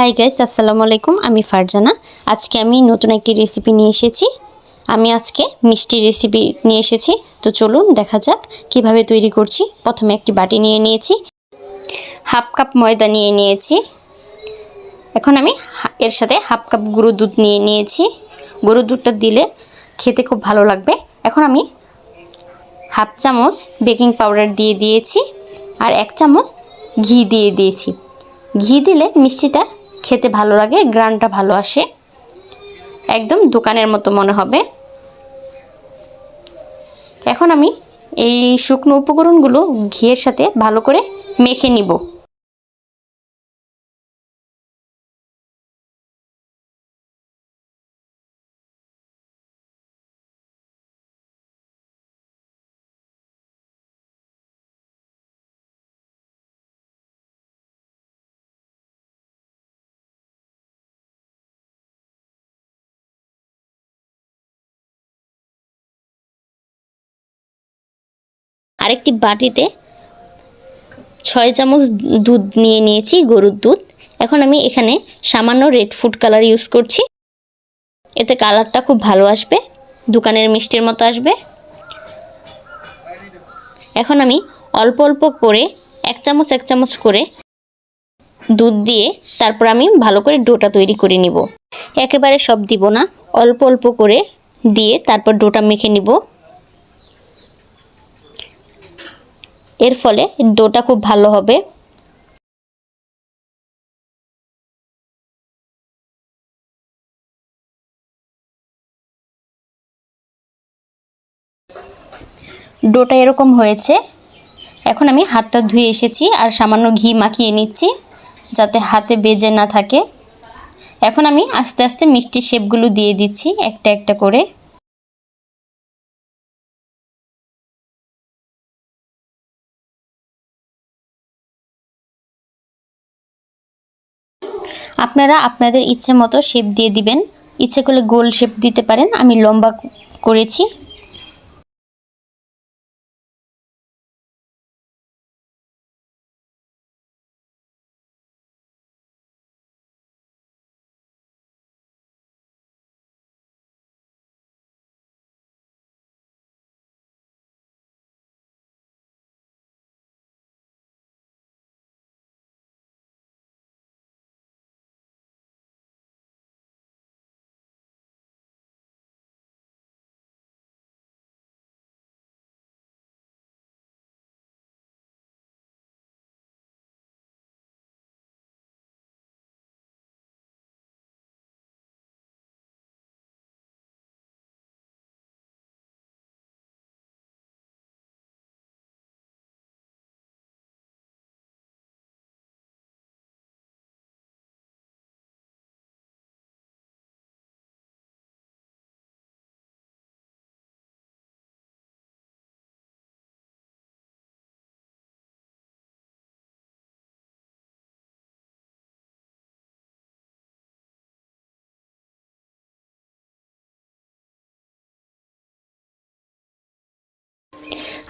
Hi guys আসসালামু আলাইকুম, আমি ফারজানা। আজকে আমি নতুন একটি রেসিপি নিয়ে এসেছি। আমি আজকে মিষ্টি রেসিপি নিয়ে এসেছি। তো চলুন দেখা যাক কীভাবে তৈরি করছি। প্রথমে একটি বাটি নিয়ে নিয়েছি। হাফ কাপ ময়দা নিয়ে নিয়েছি। এখন আমি এর সাথে হাফ কাপ গরুর দুধ নিয়ে নিয়েছি। গরুর দুধটা দিলে খেতে খুব ভালো লাগবে। এখন আমি হাফ চামচ বেকিং পাউডার দিয়ে দিয়েছি। আর এক চামচ ঘি দিয়ে দিয়েছি। ঘি দিলে মিষ্টিটা খেতে ভালো লাগে, গ্রানটা ভালো আসে। একদম দোকানের মতো মনে হবে। এখন আমি এই শুকনো উপকরণগুলো ঘিয়ের সাথে ভালো করে মেখে নিব। আরেকটি বাটিতে ছয় চামচ দুধ নিয়ে নিয়েছি, গরুর দুধ। এখন আমি এখানে সামান্য রেড ফুড কালার ইউজ করছি। এতে কালারটা খুব ভালো আসবে, দোকানের মিষ্টির মতো আসবে। এখন আমি অল্প অল্প করে এক চামচ এক চামচ করে দুধ দিয়ে তারপর আমি ভালো করে ডোটা তৈরি করে নিব। একেবারে সব দিব না, অল্প অল্প করে দিয়ে তারপর ডোটা মেখে নিব। এর ফলে ডোটা খুব ভালো হবে। ডোটা এরকম হয়েছে। এখন আমি হাতটা ধুয়ে এসেছি আর সামান্য ঘি মাখিয়ে নিচ্ছি যাতে হাতে বেজে না থাকে। এখন আমি আস্তে আস্তে মিষ্টি শেপগুলো দিয়ে দিচ্ছি একটা একটা করে। আপনারা আপনাদের ইচ্ছে মতো শেপ দিয়ে দিবেন। ইচ্ছে করলে গোল শেপ দিতে পারেন। আমি লম্বা করেছি।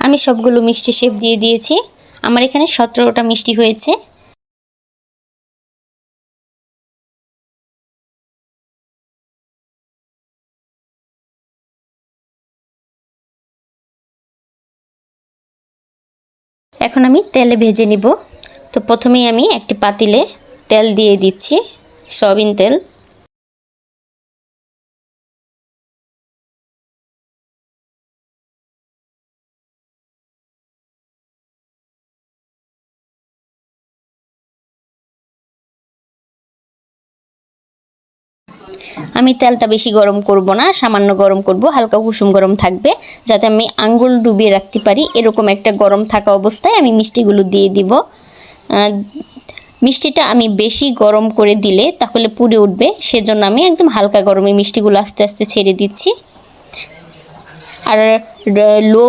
আমি সবগুলো মিষ্টি শেপ দিয়ে দিয়েছি। আমার এখানে সতেরোটা মিষ্টি হয়েছে। এখন আমি তেলে ভেজে নিব। তো প্রথমেই আমি একটি পাতিলে তেল দিয়ে দিচ্ছি, সয়াবিন তেল। আমি তেলটা বেশি গরম করব না, সামান্য গরম করব, হালকা কুসুম গরম থাকবে, যাতে আমি আঙ্গুল ডুবিয়ে রাখতে পারি। এরকম একটা গরম থাকা অবস্থায় আমি মিষ্টিগুলো দিয়ে দিব। মিষ্টিটা আমি বেশি গরম করে দিলে তাহলে পুড়ে উঠবে, সেজন্য আমি একদম হালকা গরমে মিষ্টিগুলো আস্তে আস্তে ছেড়ে দিচ্ছি। আর লো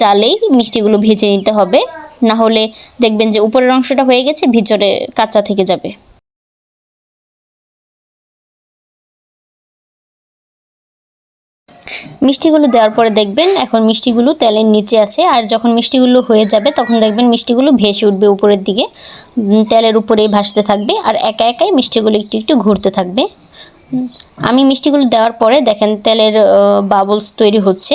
জালেই মিষ্টিগুলো ভেজে নিতে হবে না হলে দেখবেন যে উপরের অংশটা হয়ে গেছে, ভিতরে কাঁচা থেকে যাবে। মিষ্টিগুলো দেওয়ার পরে দেখবেন এখন মিষ্টিগুলো তেলের নিচে আছে, আর যখন মিষ্টিগুলো হয়ে যাবে তখন দেখবেন মিষ্টিগুলো ভেসে উঠবে উপরের দিকে তেলের উপরেই ভাসতে থাকবে, আর একা একাই মিষ্টিগুলো একটু একটু ঘুরতে থাকবে। আমি মিষ্টিগুলো দেওয়ার পরে দেখেন তেলের বাবলস তৈরি হচ্ছে।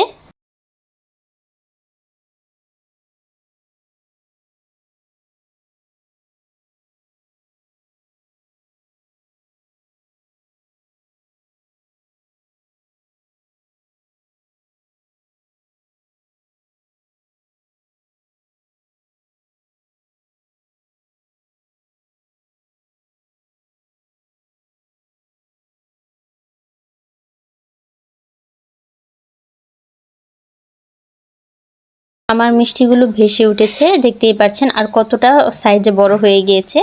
আমার মিষ্টিগুলো ভেসে উঠেছে, দেখতেই পাচ্ছেন আর কতটা সাইজে বড় হয়ে গিয়েছে,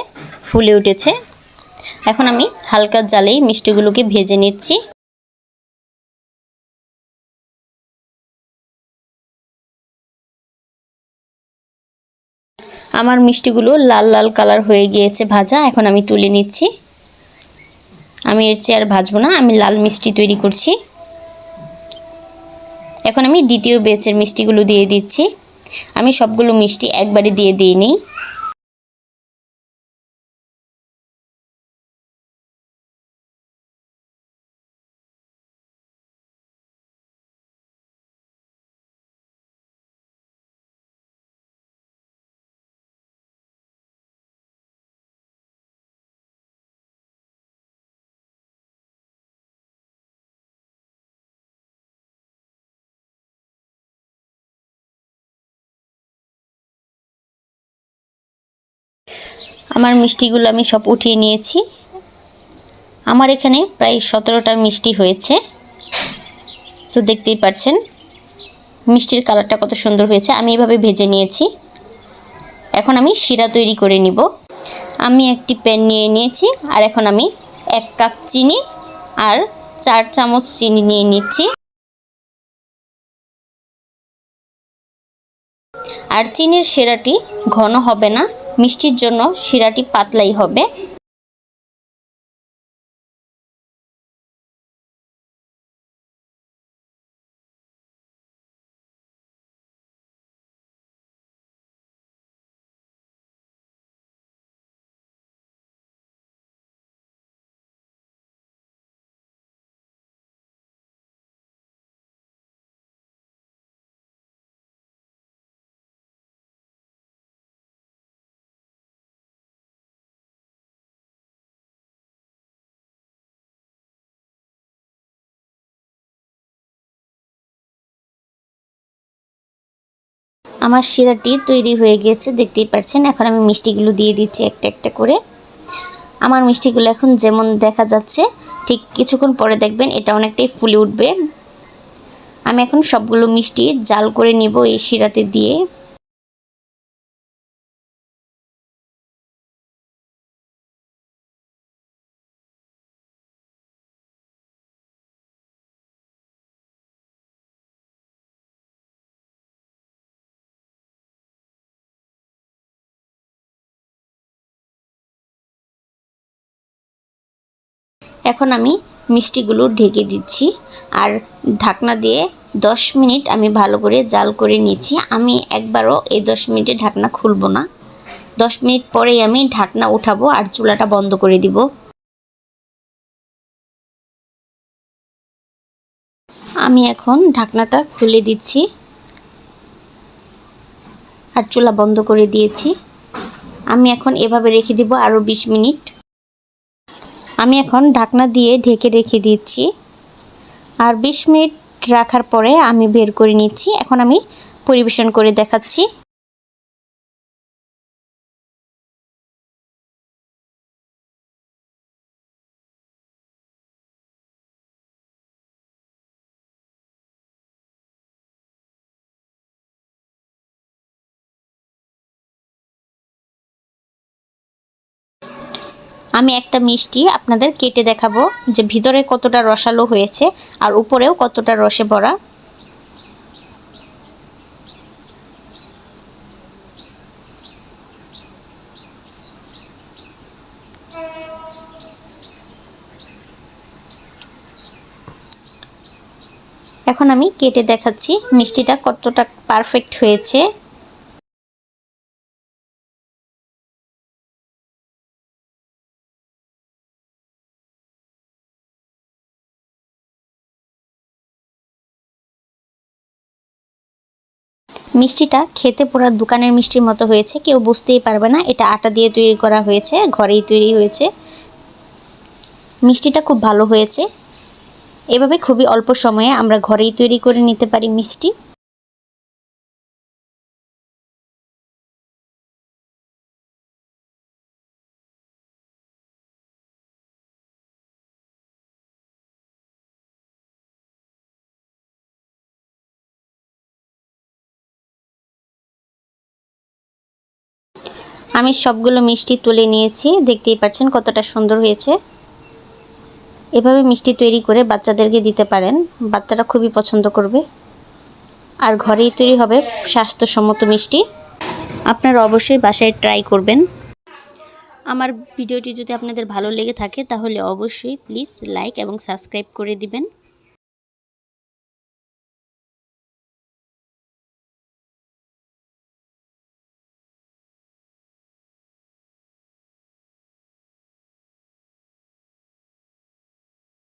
ফুলে উঠেছে। এখন আমি হালকা জালেই মিষ্টিগুলোকে ভেজে নিচ্ছি। আমার মিষ্টিগুলো লাল লাল কালার হয়ে গিয়েছে ভাজা, এখন আমি তুলে নিচ্ছি। আমি এর চেয়ে আর ভাজবো না, আমি লাল মিষ্টি তৈরি করছি। এখন আমি দ্বিতীয় বেচের মিষ্টিগুলো দিয়ে দিচ্ছি। আমি সবগুলো মিষ্টি একবারে দিয়ে দিই আমার মিষ্টিগুলো আমি সব উঠিয়ে নিয়েছি। আমার এখানে প্রায় সতেরোটা মিষ্টি হয়েছে। তো দেখতেই পাচ্ছেন মিষ্টির কালারটা কত সুন্দর হয়েছে। আমি এভাবে ভেজে নিয়েছি। এখন আমি শিরা তৈরি করে নিব। আমি একটি প্যান নিয়ে নিয়েছি আর এখন আমি এক কাপ চিনি আর চার চামচ চিনি নিয়ে নিচ্ছি। আর চিনির সেরাটি ঘন হবে না। মিষ্টির জন্য শিরাটি পাতলাই হবে। আমার শিরাটি তৈরি হয়ে গিয়েছে, দেখতেই পারছেন। এখন আমি মিষ্টিগুলো দিয়ে দিচ্ছি একটা একটা করে। আমার মিষ্টিগুলো এখন যেমন দেখা যাচ্ছে, ঠিক কিছুক্ষণ পরে দেখবেন এটা অনেকটাই ফুলে উঠবে। আমি এখন সবগুলো মিষ্টি জাল করে নিব এই শিরাতে দিয়ে। এখন আমি মিষ্টিগুলো ঢেকে দিচ্ছি আর ঢাকনা দিয়ে দশ মিনিট আমি ভালো করে জাল করে নিয়েছি। আমি একবারও এই দশ মিনিটে ঢাকনা খুলবো না। দশ মিনিট পরেই আমি ঢাকনা উঠাবো আর চুলাটা বন্ধ করে দিব। আমি এখন ঢাকনাটা খুলে দিচ্ছি আর চুলা বন্ধ করে দিয়েছি। আমি এখন এভাবে রেখে দিব আরও বিশ মিনিট। আমি এখন ঢাকনা দিয়ে ঢেকে রেখে দিচ্ছি। আর বিশ মিনিট রাখার পরে আমি বের করে নিচ্ছি। এখন আমি পরিবেশন করে দেখাচ্ছি। আমি একটা মিষ্টি আপনাদের কেটে দেখাবো যে ভিতরে কতটা রসালো হয়েছে আর উপরেও কতটা রসে ভরা। এখন আমি কেটে দেখাচ্ছি মিষ্টিটা কতটা পারফেক্ট হয়েছে। মিষ্টিটা খেতে পুরো দোকানের মিষ্টির মতো হয়েছে, কেউ বুঝতেই পারবে না, এটা আটা দিয়ে তৈরি করা হয়েছে, ঘরেই তৈরি হয়েছে। মিষ্টিটা খুব ভালো হয়েছে। এভাবে খুবই অল্প সময়ে আমরা ঘরেই তৈরি করে নিতে পারি মিষ্টি। আমি সবগুলো মিষ্টি তুলে নিয়েছি। দেখতেই পাচ্ছেন কতটা সুন্দর হয়েছে। এভাবে মিষ্টি তৈরি করে বাচ্চাদেরকে দিতে পারেন। বাচ্চারা খুবই পছন্দ করবে। আর ঘরেই তৈরি হবে স্বাস্থ্যসম্মত মিষ্টি। আপনারা অবশ্যই বাসায় ট্রাই করবেন। আমার ভিডিওটি যদি আপনাদের ভালো লেগে থাকে, তাহলে অবশ্যই প্লিজ লাইক এবং সাবস্ক্রাইব করে দিবেন।